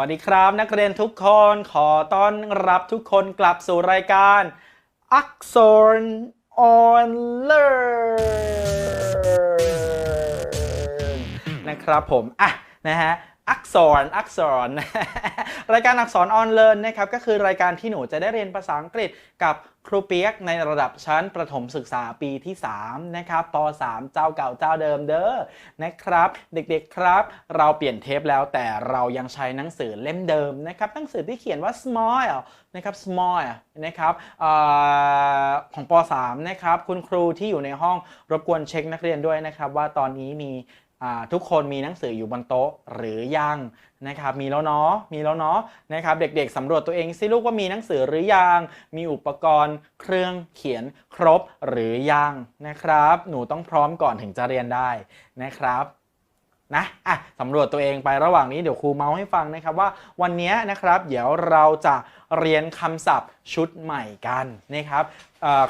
สวัสดีครับนักเรียนทุกคนขอต้อนรับทุกคนกลับสู่รายการ อักษรออนเลอร์นะครับผม อะ นะฮะ อักษรอักษร รายการอักษร on learn นะครับก็คือรายการที่หนูจะได้เรียนภาษาอังกฤษกับครูเปียกในระดับชั้นประถมศึกษาปีที่ 3 นะครับป .3 เจ้าเก่าเจ้าเดิมเด้อนะครับ เด็กๆครับ เราเปลี่ยนเทปแล้วแต่เรายังใช้หนังสือเล่มเดิมนะครับหนังสือที่เขียนว่า smile นะครับ smile นะครับอของป .3 นะครับคุณครูที่อยู่ในห้องรบกวนเช็คนักเรียนด้วยนะครับว่าตอนนี้มี ทุกคนมีหนังสืออยู่บนโต๊ะหรือยังนะครับมีแล้วเนาะมีแล้วเนาะนะครับเด็กๆสำรวจตัวเองสิลูกว่ามีหนังสือหรือยังมีอุปกรณ์ เครื่องเขียนครบหรือยังนะครับ หนูต้องพร้อมก่อนถึงจะเรียนได้นะครับนะอะสำรวจตัวเองไประหว่างนี้เดี๋ยวครูเมาส์ให้ฟังนะครับว่าวันนี้นะครับ เดี๋ยวเราจะเรียนคำศัพท์ชุดใหม่กันนะครับ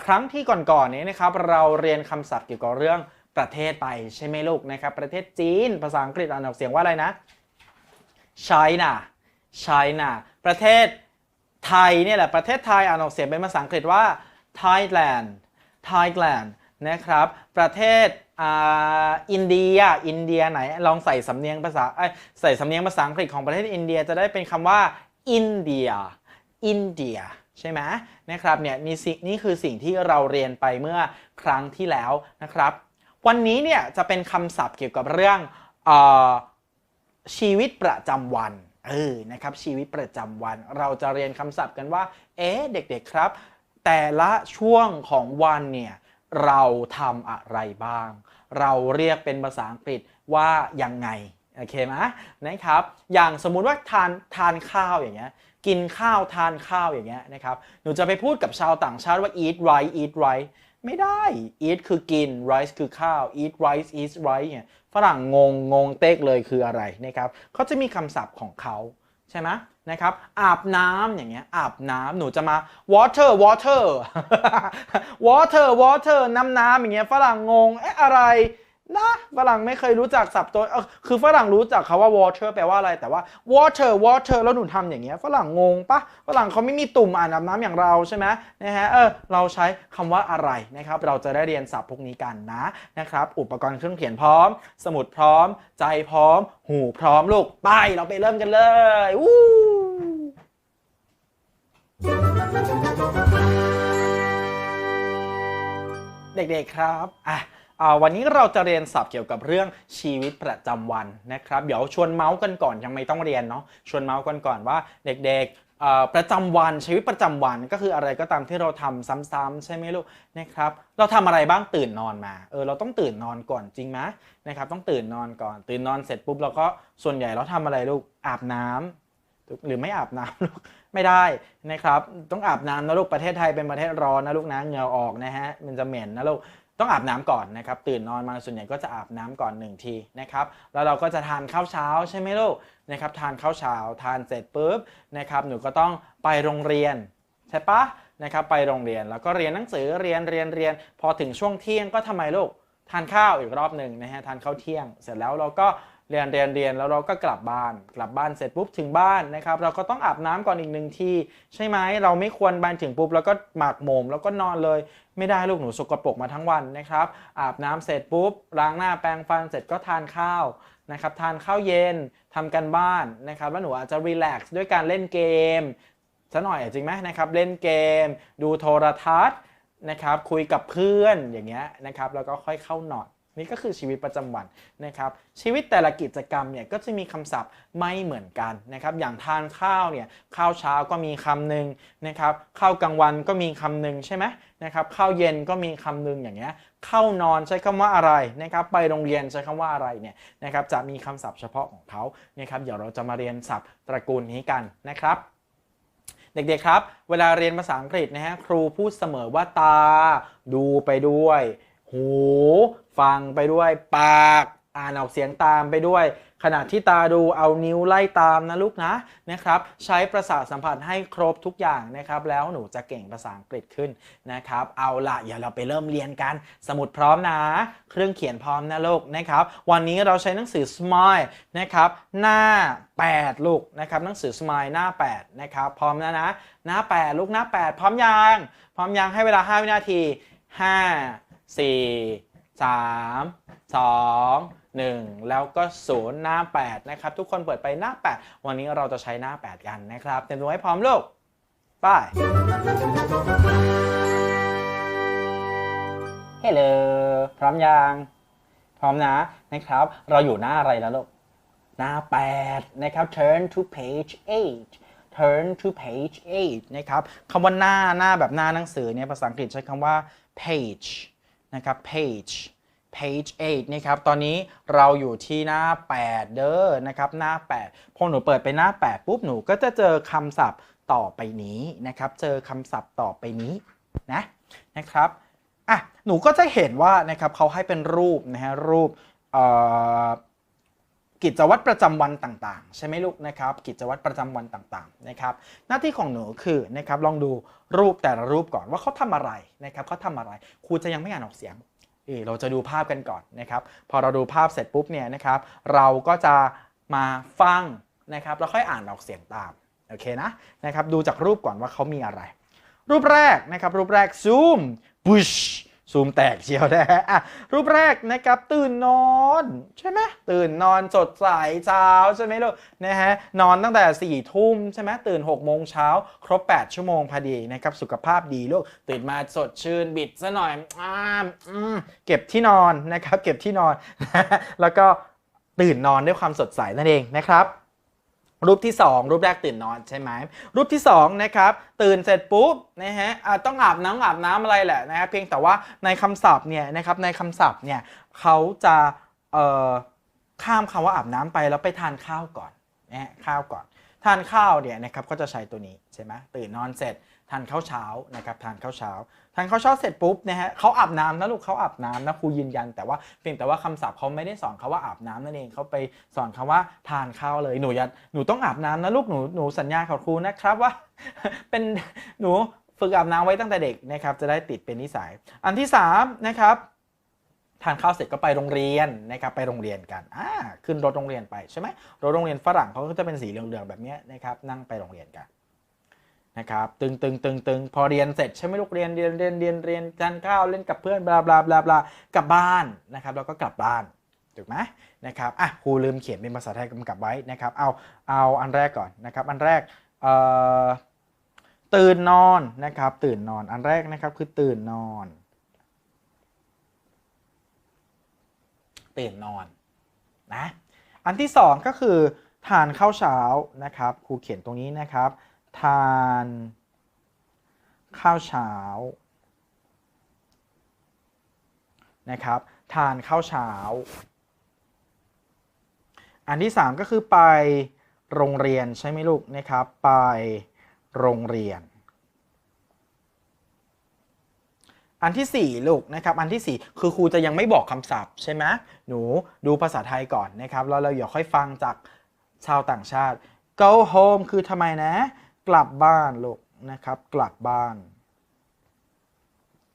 ครั้งที่ก่อนๆนี้นะครับ เราเรียนคำศัพท์เกี่ยวกับเรื่อง ประเทศไปใช่ไหมลูกนะครับ ประเทศจีน ภาษาอังกฤษอ่านออกเสียงว่าอะไรนะ China China ประเทศไทยเนี่ยแหละประเทศไทยอ่านออกเสียงเป็นภาษาอังกฤษว่า Thailand Thailand นะครับ ประเทศอินเดียอินเดียไหนลองใส่สำเนียงภาษาใส่สำเนียงภาษาอังกฤษของประเทศอินเดียจะได้เป็นคำว่าอินเดียอินเดียใช่ไหมนะครับเนี่ยนี่สินี่คือสิ่งที่เราเรียนไปเมื่อครั้งที่แล้วนะครับ วันนี้เนี่ยจะเป็นคำศัพท์เกี่ยวกับเรื่องออชีวิตประจำวันเออนะครับชีวิตประจำวัน เราจะเรียนคำศัพท์กันว่า เอ๊ะเด็กๆครับ แต่ละช่วงของวันเนี่ยเราทำอะไรบ้าง เราเรียกเป็นภาษาอังกฤษว่ายังไงโอเคไหมนะครับอย่างสมมุติว่าทานทานข้าวอย่างเงี้ยกินข้าวทานข้าวอย่างเงี้ยนะครับหนูจะไปพูดกับชาวต่างชาติว่า eat right eat right ไม่ได้ eat คือกิน rice คือข้าว eat rice eat rice เนี่ยฝรั่งงงงงเต๊กเลยคืออะไรนะครับเขาจะมีคำศัพท์ของเขาใช่ไหมนะครับอาบน้ำอย่างเงี้ยอาบน้ำหนูจะมา water water water water น้ำน้ำอย่างเงี้ยฝรั่งงงเอ๊ะอะไร นะฝรั่งไม่เคยรู้จักศัพท์ตัวเออคือฝรั่งรู้จักคาว่า water แปลว่าอะไรแต่ว่า water water แล้วหนูทำอย่างเงี้ยฝรั่งงงปะฝรั่งเขาไม่มีตุ่มอ่านอาบน้ำอย่างเราใช่ไหมนะฮะเออเราใช้คำว่าอะไรนะครับ เราจะได้เรียนศัพท์พวกนี้กันนะนะครับ อุปกรณ์เครื่องเขียนพร้อม สมุดพร้อม ใจพร้อม หูพร้อมลูกไปเราไปเริ่มกันเลยวู้เด็กๆครับอะ วันนี้เราจะเรียนศัพท์เกี่ยวกับเรื่องชีวิตประจำวันนะครับ เดี๋ยวชวนเมาส์กันก่อนยังไม่ต้องเรียนเนาะชวนเมาส์กันก่อนว่าเด็กๆประจำวันชีวิตประจำวันก็คืออะไรก็ตามที่เราทำซ้ำๆใช่ไหมลูกนะครับเราทำอะไรบ้างตื่นนอนมาเออเราต้องตื่นนอนก่อนจริงไหมนะครับต้องตื่นนอนก่อน ตื่นนอนเสร็จปุ๊บเราก็ส่วนใหญ่เราทำอะไรลูกอาบน้ำหรือไม่อาบน้ำลูกไม่ได้นะครับ ต้องอาบน้ำนะลูกประเทศไทยเป็นประเทศร้อนนะลูกนะเหงื่อออกนะฮะมันจะเหม็นนะลูก ต้องอาบน้ำก่อนนะครับ ตื่นนอนมาส่วนใหญ่ก็จะอาบน้ำก่อนหนึ่งทีนะครับ แล้วเราก็จะทานข้าวเช้าใช่ไหมลูกนะครับ ทานข้าวเช้าทานเสร็จปุ๊บนะครับหนูก็ต้องไปโรงเรียนใช่ปะนะครับไปโรงเรียนแล้วก็เรียนหนังสือเรียนเรียนเรียน พอถึงช่วงเที่ยงก็ทำไมลูกทานข้าวอีกรอบหนึ่งนะฮะทานข้าวเที่ยง เสร็จแล้วเราก็ เรียนเรียนเรียนแล้วเราก็กลับบ้าน กลับบ้านเสร็จปุ๊บถึงบ้านนะครับ เราก็ต้องอาบน้ำก่อนอีกหนึ่งทีใช่ไหมเราไม่ควรบานถึงปุ๊บแล้วก็หมักหมมแล้วก็นอนเลย ไม่ได้ลูกหนูสกปรกมาทั้งวันนะครับ อาบน้ำเสร็จปุ๊บล้างหน้าแปรงฟันเสร็จก็ทานข้าวนะครับทานข้าวเย็นทำกันบ้านนะครับแล้วหนูอาจจะรีแลกซ์ด้วยการเล่นเกมซะหน่อยจริงไหมนะครับเล่นเกม ดูโทรทัศน์นะครับคุยกับเพื่อนอย่างเงี้ยนะครับแล้วก็ค่อยเข้านอน นี่ก็คือชีวิตประจำวันนะครับชีวิตแต่ละกิจกรรมเนี่ยก็จะมีคำศัพท์ไม่เหมือนกันนะครับอย่างทานข้าวเนี่ยข้าวเช้าก็มีคำหนึ่งนะครับข้าวกลางวันก็มีคำหนึ่งใช่ไหมนะครับข้าวเย็นก็มีคำหนึ่งอย่างเงี้ยเข้านอนใช้คำว่าอะไรนะครับไปโรงเรียนใช้คำว่าอะไรเนี่ยนะครับจะมีคำศัพท์เฉพาะของเขานะครับเดี๋ยวเราจะมาเรียนศัพท์ตระกูลนี้กันนะครับเด็กๆครับ เวลาเรียนภาษาอังกฤษนะฮะครูพูดเสมอว่าตา ดูไปด้วย หู ฟังไปด้วยปาก อ่านออกเสียงตามไปด้วย ขณะที่ตาดูเอานิ้วไล่ตามนะลูกนะนะครับ ใช้ประสาทสัมผัสให้ครบทุกอย่างนะครับ แล้วหนูจะเก่งภาษาอังกฤษขึ้นนะครับ เอาละอย่าเราไปเริ่มเรียนกัน สมุดพร้อมนะ เครื่องเขียนพร้อมนะลูกนะครับ วันนี้เราใช้หนังสือ Smile นะครับ หน้า 8 ลูกนะครับหนังสือ Smile หน้า 8 นะครับ พร้อมแล้วนะ หน้า 8 ลูกหน้า 8 พร้อมยังพร้อมยังให้เวลา 5 วินาที 5 4 3 2 1 แล้วก็ 0 หน้า 8 นะครับ ทุกคนเปิดไปหน้า 8 วันนี้เราจะใช้หน้า 8 กันนะครับ เตรียมตัวให้พร้อมลูกไป เฮลโหลพร้อมยัง พร้อมนะนะครับ เราอยู่หน้าอะไรแล้วลูก หน้า 8 นะครับ turn to page 8 turn to page 8 นะครับคำว่าหน้าหน้าแบบหน้าหนังสือเนี่ยภาษาอังกฤษใช้คำว่า page นะครับ page page 8นะครับ ตอนนี้เราอยู่ที่หน้า 8 เด้อนะครับ หน้า 8 พอหนูเปิดไปหน้า 8 ปุ๊บ หนูก็จะเจอคำศัพท์ต่อไปนี้นะครับ เจอคำศัพท์ต่อไปนี้นะนะครับ อะ หนูก็จะเห็นว่านะครับเขาให้เป็นรูปนะฮะ รูปเอ่อ กิจวัตรประจำวันต่างๆ ใช่ไหมลูกนะครับกิจวัตรประจำวันต่างๆนะครับหน้าที่ของหนูคือนะครับลองดูรูปแต่ละรูปก่อนว่าเขาทำอะไรนะครับเขาทำอะไรครูจะยังไม่อ่านออกเสียงเออเราจะดูภาพกันก่อนนะครับพอเราดูภาพเสร็จปุ๊บเนี่ยนะครับเราก็จะมาฟังนะครับแล้วค่อยอ่านออกเสียงตามโอเคนะนะครับดูจากรูปก่อนว่าเขามีอะไร รูปแรกนะครับรูปแรกซูมบุช ซูมแตกเชียวนะฮะอะรูปแรกนะครับตื่นนอนใช่ไหมตื่นนอนสดใสเช้าใช่ไหมลูกนะฮะนอนตั้งแต่4ี่ทุ่มใช่ไหมตื่น6กโมงเช้าครบ 8 ชั่วโมงพอดีนะครับสุขภาพดีลูกตื่นมาสดชื่นบิดซะหน่อยอ้ามเก็บที่นอนนะครับเก็บที่นอน แล้วก็ตื่นนอนด้วยความสดใสนั่นเองนะครับ รูปที่ 2 รูปแรกตื่นนอนใช่ไหมรูปที่2นะครับตื่นเสร็จปุ๊บนะฮะอะต้องอาบน้ำอาบน้ำอะไรแหละนะฮะเพียงแต่ว่าในคำศัพท์เนี่ยนะครับในคำศัพท์เนี่ยเขาจะข้ามคำว่าอาบน้ำไปแล้วไปทานข้าวก่อนนะฮะข้าวก่อน ทานข้าวเนี่ยนะครับก็จะใช้ตัวนี้ใช่ไหมตื่นนอนเสร็จ ทานข้าวเช้านะครับทานข้าวเช้าทานข้าวเช้าเสร็จปุ๊บนะฮะเขาอาบน้ำนะลูกเขาอาบน้ำนะครูยืนยัน แต่ว่าเพียงแต่ว่าคำศัพท์เขาไม่ได้สอนเขาว่าอาบน้ำนั่นเองเขาไปสอนคำว่าทานข้าวเลยหนูย่าหนูต้องอาบน้ำนะลูกหนูหนูสัญญากับครูนะครับว่า เป็นหนูฝึกอาบน้ำไว้ตั้งแต่เด็กนะครับจะได้ติดเป็นนิสัย อันที่สามนะครับทานข้าวเสร็จก็ไปโรงเรียนนะครับไปโรงเรียนกันอ่าขึ้นรถโรงเรียนไปใช่ไหมรถโรงเรียนฝรั่งเขาก็จะเป็นสีเหลืองๆแบบนี้นะครับนั่งไปโรงเรียนกัน นะครับตึงตึงตึงตึงพอเรียนเสร็จใช่ไหมลูกเรียนเรียนเรียนเรียนเรียนทานข้าวเล่นกับเพื่อนบลาบลาบลาบลากลับบ้านนะครับแล้วก็กลับบ้านถูกไหมนะครับอะครูลืมเขียนเป็นภาษาไทยกำกับไว้นะครับเอาเอาอันแรกก่อนนะครับอันแรกเอ่อตื่นนอนนะครับตื่นนอนอันแรกนะครับคือตื่นนอน ตื่นนอนนะอันที่สองก็คือทานข้าวเช้านะครับครูเขียนตรงนี้นะครับ ทาน ข้าวเช้านะครับ ทานข้าวเช้า อันที่สามก็คือไปโรงเรียนใช่ไหมลูกนะครับ ไปโรงเรียน อันที่ 4 ลูกนะครับ อันทีสี่ 4 คือครูจะยังไม่บอกคำศัพท์ใช่ไหมหนูดูภาษาไทยก่อนนะครับ แล้วเราอย่าค่อยฟังจากชาวต่างชาติ go home คือทำไมนะ กลับบ้านลูกนะครับ กลับบ้าน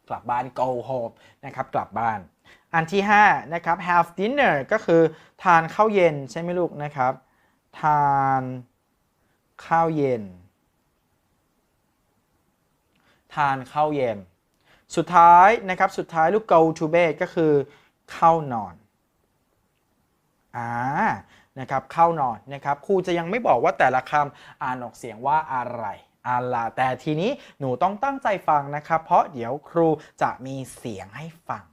กลับบ้าน go home นะครับ กลับบ้าน อันที่5นะครับ have dinner ก็คือทานข้าวเย็นใช่ไหมลูกนะครับ ทานข้าวเย็น ทานข้าวเย็น สุดท้ายนะครับ สุดท้ายลูก go to bed ก็คือเข้านอน อ่า นะครับเข้านอนนะครับครูจะยังไม่บอกว่าแต่ละคำอ่านออกเสียงว่าอะไรอะไรแต่ทีนี้หนูต้องตั้งใจฟังนะครับ เพราะเดี๋ยวครูจะมีเสียงให้ฟัง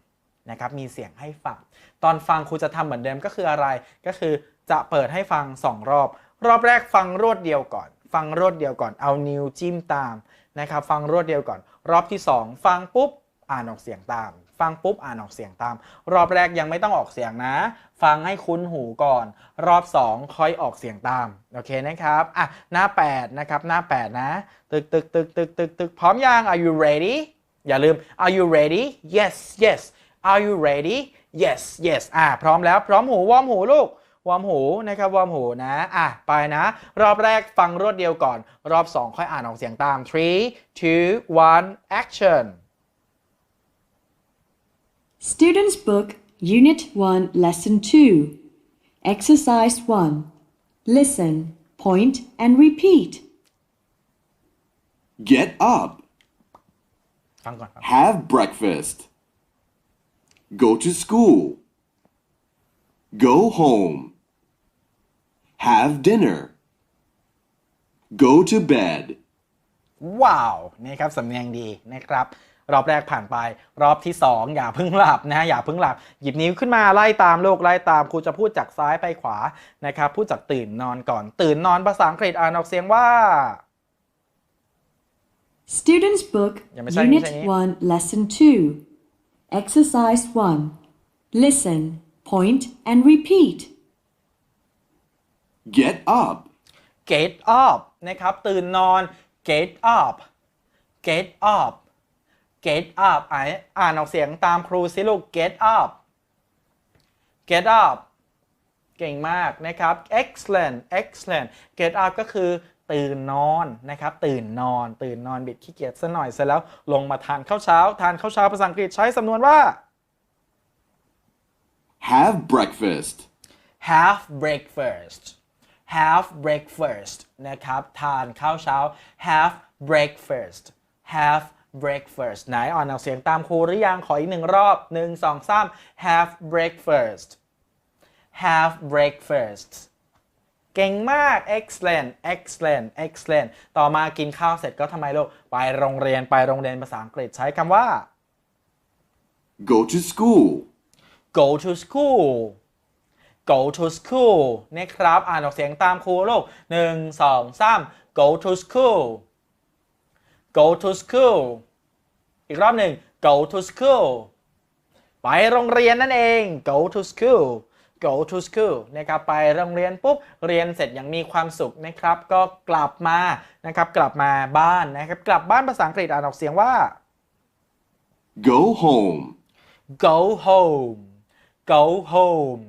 นะครับมีเสียงให้ฟัง ตอนฟังครูจะทำเหมือนเดิมก็คืออะไร ก็คือจะเปิดให้ฟัง 2 รอบ รอบแรกฟังรวดเดียวก่อน ฟังรวดเดียวก่อนเอานิ้วจิ้มตามนะครับ ฟังรวดเดียวก่อน รอบที่ 2 ฟังปุ๊บอ่านออกเสียงตาม ฟังปุ๊บอ่านออกเสียงตาม รอบแรกยังไม่ต้องออกเสียงนะ ฟังให้คุ้นหูก่อน รอบ 2 ค่อยออกเสียงตามโอเคนะครับอะหน้า 8 นะครับ หน้า 8 นะ ตึกตึกตึกตึกตึกตึกพร้อมยัง Are you ready อย่าลืม Are you ready Yes yes Are you ready yes yes อะพร้อมแล้วพร้อมหูวอร์มหูลูกวอร์มหูนะครับวอร์มหูนะอะไปนะ รอบแรกฟังรวดเดียวก่อน รอบ 2 ค่อยอ่านออกเสียงตาม three two one action Students' Book, Unit 1, Lesson 2. Exercise 1. Listen, point, and repeat. Get up. ฟังก่อนครับ Have breakfast. Go to school. Go home. Have dinner. Go to bed. ว้าวนี่ครับสำเนียงดีนะครับ รอบแรกผ่านไป รอบที่ 2 อย่าเพิ่งหลับนะอย่าเพิ่งหลับ หยิบนิ้วขึ้นมาไล่ตามโลกไล่ตามครูจะพูดจากซ้ายไปขวานะครับพูดจากตื่นนอนก่อน ตื่นนอนภาษาอังกฤษอ่านออกเสียงว่า Students' Book, Yeah, Miss Annie, Unit Miss Annie. 1, Lesson 2. Exercise 1. Listen, point, and repeat. Get up. get up นะครับตื่นนอน get up get up get up อ่านอ่านออกเสียงตามครูสิลูก get up get up เก่งมากนะครับ excellent excellent get up ก็คือตื่นนอนนะครับ ตื่นนอน ตื่นนอนบิดขี้เกียจซะหน่อยเสร็จแล้วลงมาทานข้าวเช้า ทานข้าวเช้าภาษาอังกฤษใช้สำนวนว่า Have breakfast. have breakfast have breakfast นะครับ ทานข้าวเช้า have breakfast have breakfast ไหนอ่านออกเสียงตามครูหรือยัง ขออีกหนึ่งรอบหนึ่งสองสาม have breakfast have breakfast เก่งมาก excellent excellent excellent ต่อมากินข้าวเสร็จก็ทำไมลูก ไปโรงเรียน ไปโรงเรียนภาษาอังกฤษใช้คำว่า Go to school. go to school go to school นะครับ อ่านออกเสียงตามครูลูกหนึ่งสองสาม go to school go to school อีกรอบหนึ่ง go to school ไปโรงเรียนนั่นเอง go to school go to school นะครับไปโรงเรียนปุ๊บเรียนเสร็จอย่างมีความสุขนะครับ ก็กลับมานะครับกลับมาบ้านนะครับกลับบ้านภาษาอังกฤษอ่านออกเสียงว่า Go home. go home go home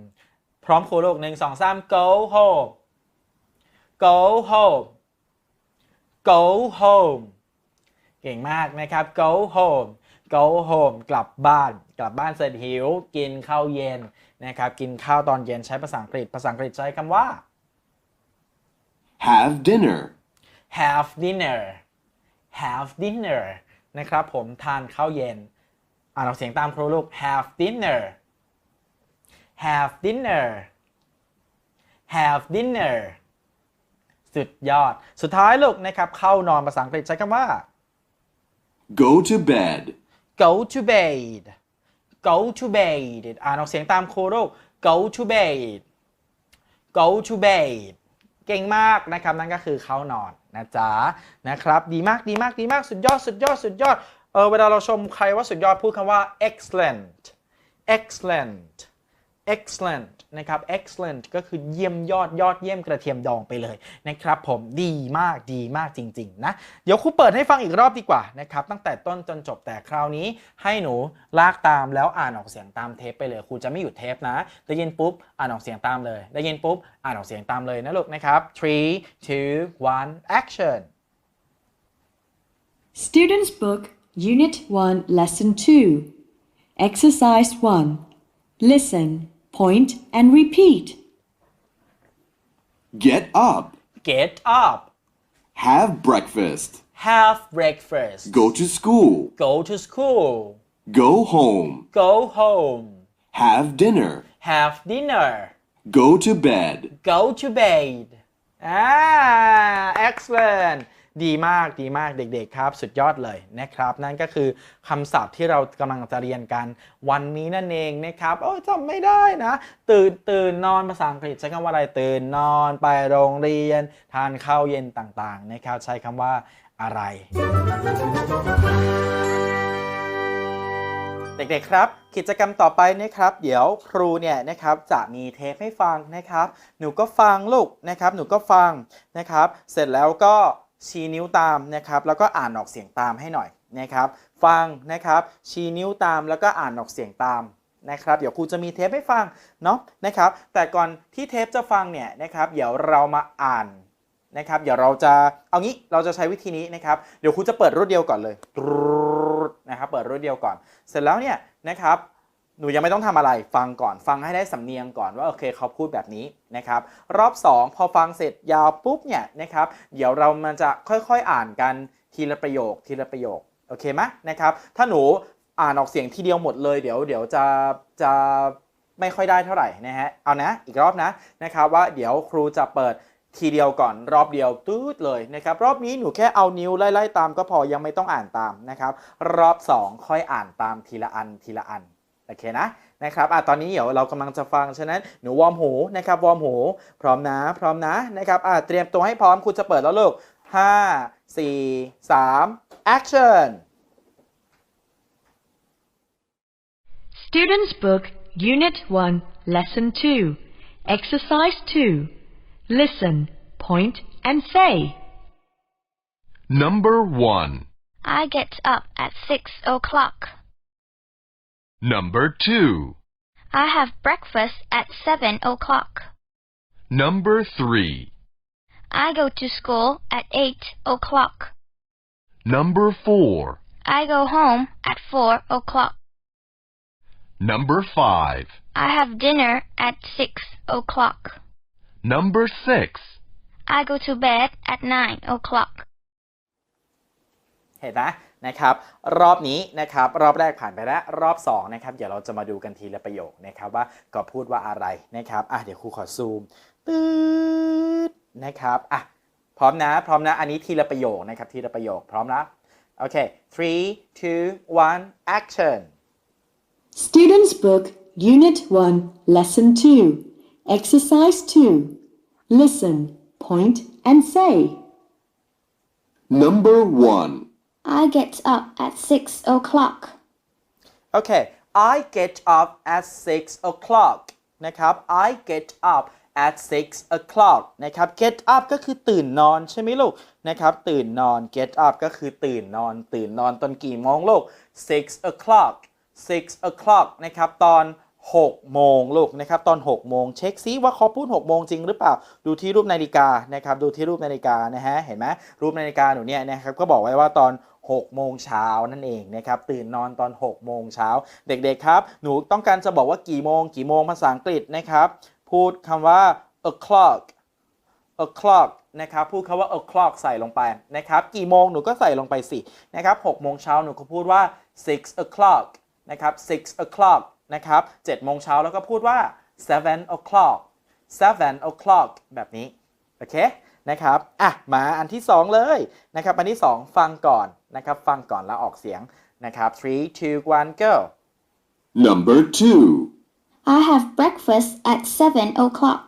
พร้อมครูลูกหนึ่งสองสาม go home go home go home เก่งมากนะครับ go home go home กลับบ้าน กลับบ้านเสร็จหิว กินข้าวเย็นนะครับ กินข้าวตอนเย็นใช้ภาษาอังกฤษ ภาษาอังกฤษใช้คำว่า Have dinner. have dinner have dinner นะครับผมทานข้าวเย็น อ่านออกเสียงตามครูลูก have dinner have dinner have dinner สุดยอด สุดท้ายลูกนะครับ เข้านอนภาษาอังกฤษใช้คำว่า Go to bed. go to bed go to bed อ่านออกเสียงตามครูลูก go to bed go to bed เก่งมากนะครับ นั่นก็คือเข้านอนนะจ๊ะนะครับ ดีมากดีมากดีมากสุดยอดสุดยอดสุดยอดเออเวลาเราชมใครว่าสุดยอดพูดคำว่า excellent excellent excellent นะครับ excellent ก็คือเยี่ยมยอดยอดเยี่ยมกระเทียมดองไปเลยนะครับผมดีมากดีมากจริง ๆ นะ เดี๋ยวครูเปิดให้ฟังอีกรอบดีกว่านะครับตั้งแต่ต้นจนจบแต่คราวนี้ให้หนูลากตามแล้วอ่านออกเสียงตามเทปไปเลยครูจะไม่หยุดเทปนะ ได้ยินปุ๊บอ่านออกเสียงตามเลยได้ยินปุ๊บอ่านออกเสียงตามเลยนะลูกนะครับ three two one action Students' Book, Unit 1, Lesson 2. Exercise 1. Listen, point, and repeat. Get up. get up Have breakfast. have breakfast Go to school. go to school Go home. go home Have dinner. have dinner Go to bed. go to bed Ah, excellent ดีมากดีมากเด็กๆครับ สุดยอดเลยนะครับ นั่นก็คือคำศัพท์ที่เรากำลังจะเรียนกันวันนี้นั่นเองนะครับโอ้จำไม่ได้นะ ตื่นตื่นนอนภาษาอังกฤษใช้คำว่าอะไรตื่นนอนไปโรงเรียน ทานข้าวเย็นต่างๆนะครับใช้คำว่าอะไร เด็กๆครับ กิจกรรมต่อไปนะครับ เดี๋ยวครูเนี่ยนะครับจะมีเทปให้ฟังนะครับ หนูก็ฟังลูกนะครับ หนูก็ฟังนะครับ เสร็จแล้วก็ ชี้นิ้วตามนะครับ แล้วก็อ่านออกเสียงตามให้หน่อยนะครับ ฟังนะครับ ชี้นิ้วตามแล้วก็อ่านออกเสียงตามนะครับ เดี๋ยวครูจะมีเทปให้ฟังเนาะนะครับ แต่ก่อนที่เทปจะฟังเนี่ยนะครับ เดี๋ยวเรามาอ่านนะครับ เดี๋ยวเราจะเอางี้เราจะใช้วิธีนี้นะครับ เดี๋ยวครูจะเปิดรวดเดียวก่อนเลยนะครับ เปิดรวดเดียวก่อน เสร็จแล้วเนี่ยนะครับ นูยังไม่ต้องทำอะไรฟังก่อนฟังให้ได้สำเนียงก่อนว่าโอเคเขาพูดแบบนี้นะครับ รอบ 2 พอฟังเสร็จยาวปุ๊บเนี่ยนะครับ เดี๋ยวเรามันจะค่อยๆอ่านกันทีละประโยคทีละประโยคโอเคไหมนะครับ ถ้าหนูอ่านออกเสียงทีเดียวหมดเลยเดี๋ยวเดี๋ยวจะจะไม่ค่อยได้เท่าไหร่นะฮะเอานะอีกรอบนะนะครับว่าเดี๋ยวครูจะเปิดทีเดียวก่อนรอบเดียวตืดเลยนะครับรอบนี้หนูแค่เอานิ้วไล่ๆตามก็พอยังไม่ต้องอ่านตามนะครับรอบ 2 ค่อยอ่านตามทีละอันทีละอัน โอเคนะนะครับอะตอนนี้เดี๋ยวเรากำลังจะฟังฉะนั้นหนูวอร์มหูนะครับวอร์มหูพร้อมนะพร้อมนะนะครับอะเตรียมตัวให้พร้อมครูจะเปิดแล้วลูก5 4 3 action Students Book, Unit 1, Lesson 2, Exercise 2. Listen, point, and say. Number 1. I get up at six o'clock. Number 2. I have breakfast at seven o'clock. Number 3. I go to school at eight o'clock. Number 4. I go home at four o'clock. Number 5. I have dinner at six o'clock. Number 6. I go to bed at nine o'clock. เห็ นไหมนะครับรอบนี้นะครับรอบแรกผ่านไปแล้วรอบ2นะครับเดี๋ยวเราจะมาดูกันทีละประโยคนะครับว่าก็พูดว่าอะไรนะครับอะเดี๋ยวครูขอซูมตืดนะครับอะพร้อมนะพร้อมนะอันนี้ทีละประโยคนะครับทีละประโยคพร้อมนะโอเค three two one action Students Book, Unit 1, Lesson 2, Exercise 2. Listen, point, and say. Number 1. I get up at six o'clock. Okay I get up at six o'clock นะครับ I get up at six o'clock นะครับ get up ก็คือตื่นนอนใช่ไหมลูกนะครับ ตื่นนอน get up ก็คือตื่นนอน ตื่นนอนตอนกี่โมงลูก six o'clock six o'clock นะครับ ตอน6โมงลูกนะครับ ตอน 6 โมงเช็คซิว่าเขาพูด 6 โมงจริงหรือเปล่า ดูที่รูปนาฬิกานะครับ ดูที่รูปนาฬิกานะฮะ เห็นไหมรูปนาฬิกาหนูเนี่ยนะครับ ก็บอกไว้ว่าตอน 6 โมงเช้านั่นเองนะครับตื่นนอนตอน 6 โมงเช้า เด็กๆครับ หนูต้องการจะบอกว่ากี่โมง กี่โมงภาษาอังกฤษนะครับ พูดคำว่า o'clock o'clock นะครับพูดคำว่า o'clock ใส่ลงไปนะครับ กี่โมงหนูก็ใส่ลงไปสินะครับ6โมงเช้าหนูก็พูดว่า six o'clock นะครับ six o'clock นะครับ7โมงเช้าแล้วก็พูดว่า seven o'clock seven o'clock แบบนี้ โอเค นะครับ อะ มาอันที่ 2 เลยนะครับ อันที่ 2 ฟังก่อน นะครับ ฟังก่อนแล้วออกเสียงนะครับ three two one go Number 2. I have breakfast at seven o'clock.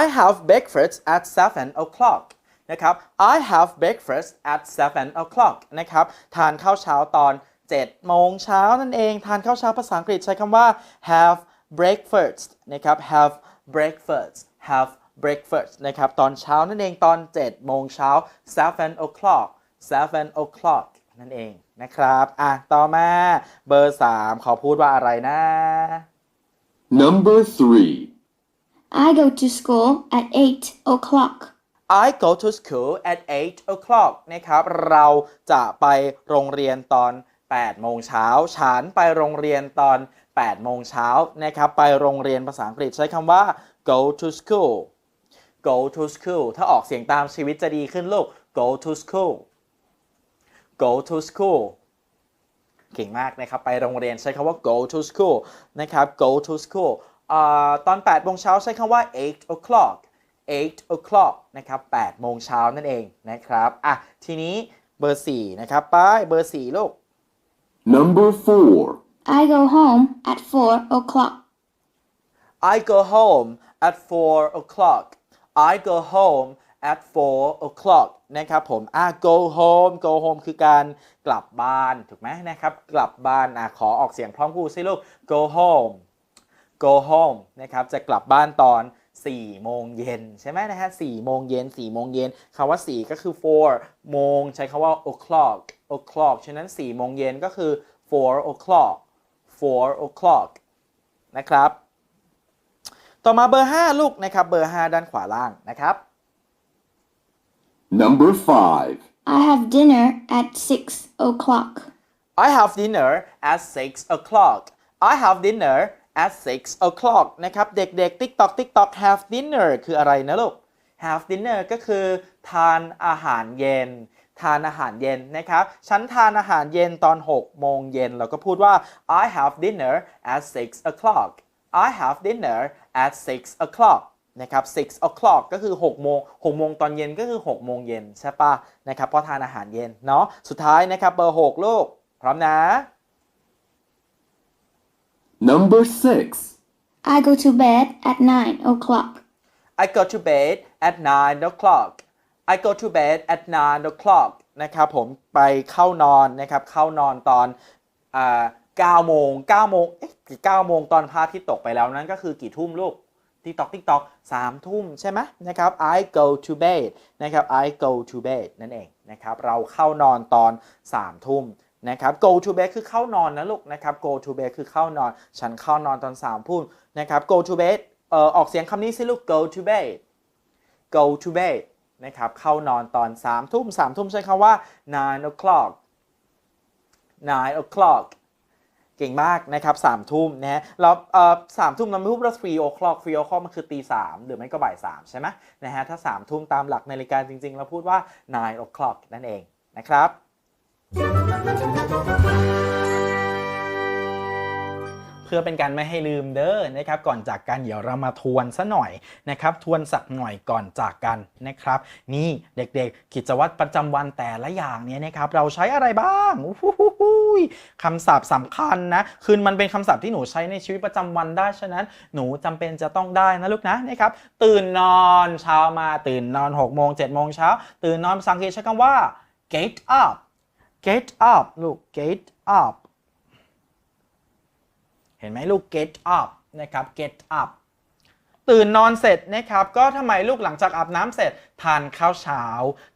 I have breakfast at seven o'clock นะครับ I have breakfast at seven o'clock นะครับ ทานข้าวเช้าตอน7โมงเช้านั่นเอง ทานข้าวเช้าภาษาอังกฤษใช้คำว่า have breakfast นะครับ have breakfast have breakfast นะครับ ตอนเช้านั่นเองตอน7โมงเช้า seven o'clock seven o'clock นั่นเองนะครับ อะ ต่อมาเบอร์3ขอพูดว่าอะไรนะ Number 3. I go to school at eight o'clock. I go to school at 8 o'clock นะครับ เราจะไปโรงเรียนตอน8โมงเช้า ฉันไปโรงเรียนตอน8โมงเช้านะครับ ไปโรงเรียนภาษาอังกฤษใช้คำว่า go to school go to school ถ้าออกเสียงตามชีวิตจะดีขึ้นลูก go to school go to school เก่งมากนะครับ ไปโรงเรียนใช้คำว่า go to school นะครับ go to school อ่าตอน8โมงเช้าใช้คำว่า8 o'clock 8 o'clock นะครับ8โมงเช้านั่นเองนะครับอะทีนี้เบอร์ 4 นะครับไป้ายเบอร์ 4 ลูก Number 4. I go home at four o'clock. I go home at 4 o'clock I go home at 4 o'clock นะครับผมอะ go home go home คือการกลับบ้านถูกไหมนะครับ กลับบ้านอะขอออกเสียงพร้อมกูสิลูก go home go home นะครับ จะกลับบ้านตอน 4 โมงเย็นใช่ไหมนะฮะ4โมงเย็น4โมงเย็นคำว่า 4 ก็คือ 4 โมง ใช้คำว่า o'clock o'clock ฉะนั้น 4 โมงเย็นก็คือ 4 o'clock 4 o'clock นะครับ ต่อมาเบอร์ 5 ลูกนะครับ เบอร์ 5 ด้านขวาล่างนะครับ Number 5. I have dinner at 6 o'clock. I have dinner at 6 o'clock I have dinner at 6 o'clock นะครับ เด็กๆ TikTok TikTok have dinner คืออะไรนะลูก have dinner ก็คือ ทานอาหารเย็น ทานอาหารเย็นนะครับ ฉันทานอาหารเย็นตอน 6 โมงเย็น เราก็พูดว่า I have dinner at 6 o'clock I have dinner at 6 o'clock นะครับ6 o'clock ก็คือ6โมง6โมงตอนเย็นก็คือ 6 โมงเย็นใช่ปะนะครับเพราะทานอาหารเย็นเนาะสุดท้ายนะครับเบอร์ 6 ลูก พร้อมนะ Number 6. I go to bed at 9 o'clock. I go to bed at 9 o'clock I go to bed at 9 o'clock นะครับผมไปเข้านอนนะครับเข้านอนตอนอ่า9โมง9โมงเอ๊ะ9โมงตอนพระอาทิตย์ตกไปแล้วนั่นก็คือกี่ทุ่มลูก ติ๊กตอกติ๊กตอกสามทุ่มใช่ไหมนะครับ I go to bed นะครับ I go to bed นั่นเองนะครับเราเข้านอนตอน3ทุ่มนะครับ go to bed คือเข้านอนนะลูกนะครับ go to bed คือเข้านอน ฉันเข้านอนตอน3ทุ่มนะครับ go to bed เอ่อออกเสียงคำนี้สิลูก go to bed go to bed นะครับเข้านอนตอน3ทุ่ม3ทุ่มใช้คำว่า nine o'clock nine o'clock เก่งมากนะครับสามทุ่มนะฮะเราเอ่อสามทุ่มเราไม่พูดว่า three o'clock three o'clock มันคือตีสามหรือไม่ก็บ่ายสามใช่ไหมนะฮะถ้าสามทุ่มตามหลักนาฬิกาจริง ๆ เราพูดว่านาย o'clock นั่นเองนะครับ เพื่อเป็นการไม่ให้ลืมเด้อนะครับก่อนจากกันเดี๋ยวเรามาทวนซะหน่อยนะครับทวนสักหน่อยก่อนจากกันนะครับ นี่เด็กๆ กิจวัตรประจำวันแต่ละอย่างเนี่ยนะครับเราใช้อะไรบ้างอู้หูหูหูยคำศัพท์สำคัญนะคือมันเป็นคำศัพท์ที่หนูใช้ในชีวิตประจำวันได้ฉะนั้น หนูจำเป็นจะต้องได้นะลูกนะนะครับตื่นนอนเช้ามาตื่นนอน6โมง7โมงเช้าตื่นนอนภาษาอังกฤษใช้คำว่า get up get up ลูก get up เห็นไหมลูก get up นะครับ get up ตื่นนอนเสร็จนะครับ ก็ทำไมลูกหลังจากอาบน้ำเสร็จ ทานข้าวเช้า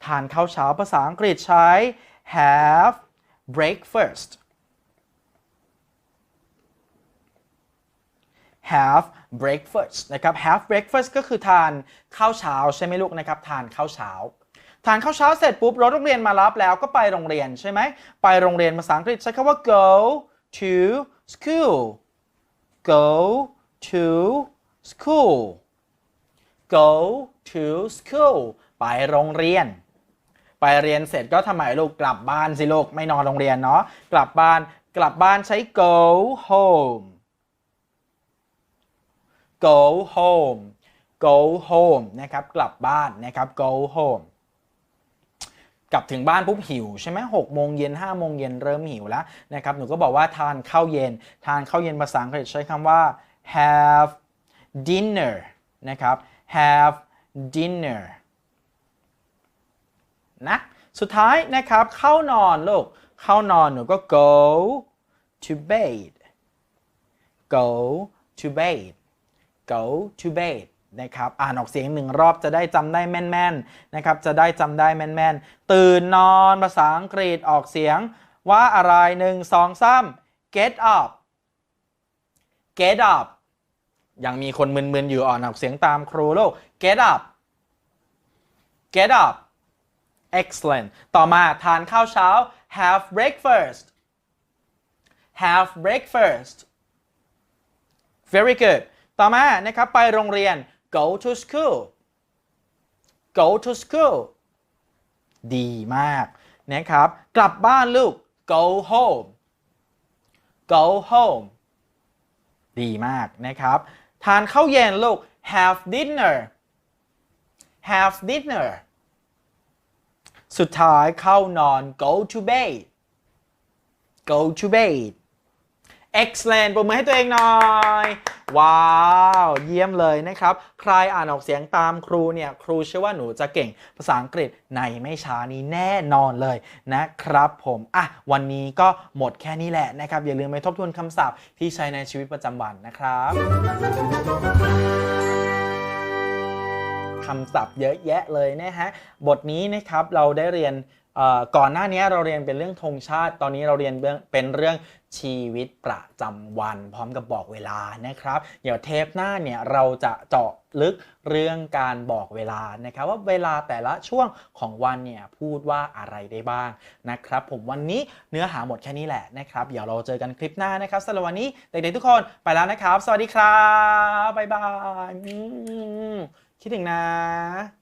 ทานข้าวเช้าภาษาอังกฤษใช้ have breakfast have breakfast นะครับ have breakfast ก็คือทานข้าวเช้าใช่ไหมลูกนะครับ ทานข้าวเช้า ทานข้าวเช้าเสร็จปุ๊บรถโรงเรียนมารับแล้วก็ไปโรงเรียนใช่ไหม ไปโรงเรียนภาษาอังกฤษใช้คำว่า go to school go to school go to school ไปโรงเรียน ไปเรียนเสร็จก็ทำไมลูกกลับบ้านสิลูกไม่นอนโรงเรียนเนาะกลับบ้านกลับบ้านใช้ go home go home go home นะครับ กลับบ้านนะครับ go home กลับถึงบ้านปุ๊บหิวใช่ไหมหกโมงเย็นห้าโมงเย็นเริ่มหิวแล้วนะครับหนูก็บอกว่าทานข้าวเย็น ทานข้าวเย็นภาษาอังกฤษใช้คำว่า have dinner นะครับ have dinner นะสุดท้ายนะครับเข้านอนลูกเข้านอนหนูก็ go to bed go to bed go to bed นะครับอ่านออกเสียงหนึ่งรอบจะได้จำได้แม่นๆนะครับจะได้จำได้แม่นๆ ตื่นนอนภาษาอังกฤษออกเสียงว่าอะไรหนึ่งสองสาม get up get up ยังมีคนมึนๆอยู่อ่อนออกเสียงตามครูโลก get up get up excellent ต่อมาทานข้าวเช้า have breakfast have breakfast very good ต่อมานะครับไปโรงเรียน go to school go to school ดีมากนะครับ กลับบ้านลูก go home go home ดีมากนะครับ ทานข้าวเย็นลูก have dinner have dinner สุดท้ายเข้านอน go to bed go to bed excellent ปรบมือให้ตัวเองหน่อย ว้าว เยี่ยมเลยนะครับ ใครอ่านออกเสียงตามครูเนี่ย ครูเชื่อว่าหนูจะเก่งภาษาอังกฤษในไม่ช้านี้แน่นอนเลยนะครับผม อะ วันนี้ก็หมดแค่นี้แหละนะครับ อย่าลืมไปทบทวนคำศัพท์ที่ใช้ในชีวิตประจำวันนะครับคำศัพท์เยอะแยะเลยนะฮะ บทนี้นะครับเราได้เรียนอ่อก่อนหน้านี้เราเรียนเป็นเรื่องธงชาติ ตอนนี้เราเรียนเป็นเรื่อง ชีวิตประจำวัน พร้อมกับบอกเวลานะครับ เดี๋ยวเทปหน้าเนี่ยเราจะเจาะลึกเรื่องการบอกเวลานะครับ ว่าเวลาแต่ละช่วงของวันเนี่ยพูดว่าอะไรได้บ้างนะครับ ผมวันนี้เนื้อหาหมดแค่นี้แหละนะครับ เดี๋ยวเราเจอกันคลิปหน้านะครับสำหรับวันนี้เด็กๆทุกคนไปแล้วนะครับ สวัสดีครับบ๊ายบายคิดถึงนะ